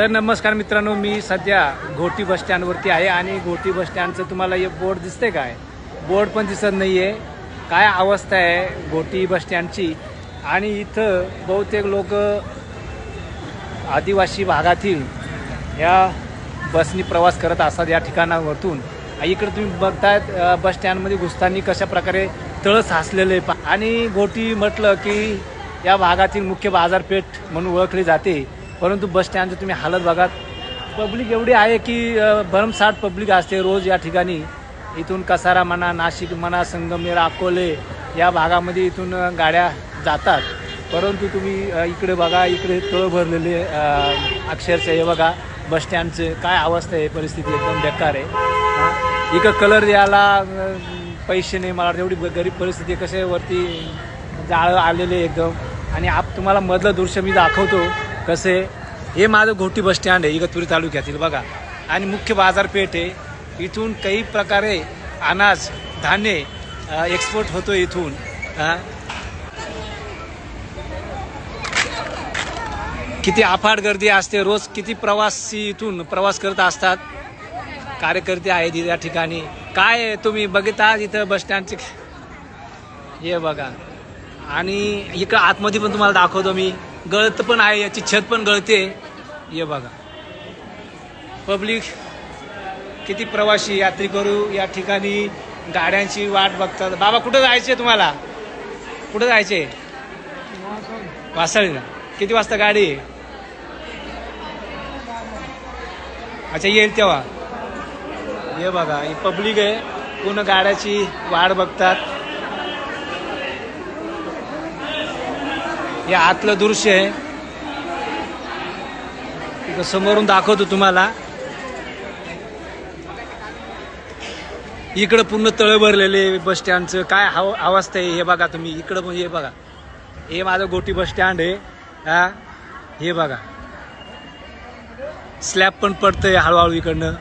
तर नमस्कार मित्रांनो मी सध्या घोटी बस स्टँडवरती आहे आणि घोटी बस स्टँडचं तुम्हाला हे बोर्ड दिसते काय? बोर्ड पण दिसत नाही आहे काय अवस्था आहे घोटी बस स्टँडची आणि इथं बहुतेक लोक आदिवासी भागातील या बसनी प्रवास करत असतात या ठिकाणावरतून. इकडे तुम्ही बघतायत अ, बस स्टँडमध्ये घुसताना कशा प्रकारे तळ साचलेले आहे. आणि गोटी म्हटलं की या भागातील मुख्य बाजारपेठ म्हणून ओळखली जाते. परंतु बस स्टँडचं तुम्ही हालत बघात पब्लिक एवढी आहे की भरमसाठ पब्लिक असते रोज या ठिकाणी. इथून कसारा म्हणा नाशिक म्हणा संगमेर अकोले या भागामध्ये इथून गाड्या जातात. परंतु तुम्ही इकडे बघा इकडे तळ भरलेले अक्षरशः हे बघा बस स्टँडचं काय अवस्था आहे परिस्थिती एकदम बेकार आहे. इकडं कलर द्यायला पैसे नाही मला एवढी गरीब परिस्थिती कसे वरती जाळं आलेले एकदम. आणि आप तुम्हाला मधलं दृश्य मी दाखवतो. कसे? हे माझं घोटी बस स्टँड आहे इगतपुरी तालुक्यातील बघा. आणि मुख्य बाजारपेठ आहे. इथून काही प्रकारे अनाज धान्य एक्सपोर्ट होतो इथून. किती अफाट गर्दी असते रोज किती प्रवासी इथून प्रवास करत असतात. कार्यकर्ते आहेत या ठिकाणी. काय आहे, तुम्ही बघता इथं बस स्टँडचे हे बघा. आणि इकडं आतमध्ये पण तुम्हाला दाखवतो मी. गळत पण आहे याची छत पण गळते. हे बघा. पब्लिक किती प्रवासी यात्री करू या ठिकाणी गाड्यांची वाट बघतात. बाबा कुठं जायचे तुम्हाला? कुठं जायचे वासाळीला. किती वाजता गाडी? आहे? अच्छा येईल तेव्हा. हे बघा ही पब्लिक आहे. पूर्ण गाड्याची वाट बघतात. हे आतलं दृश्य आहे. इथं समोरून दाखवतो तुम्हाला. इकडं पूर्ण तळ भरलेले बस स्टँडचं. काय हव अवस्था आहे हे बघा तुम्ही. इकडं पण हे बघा. हे माझं गोटी बस स्टँड आहे. हा? हे बघा. स्लॅब पण पडतंय हळूहळू इकडनं.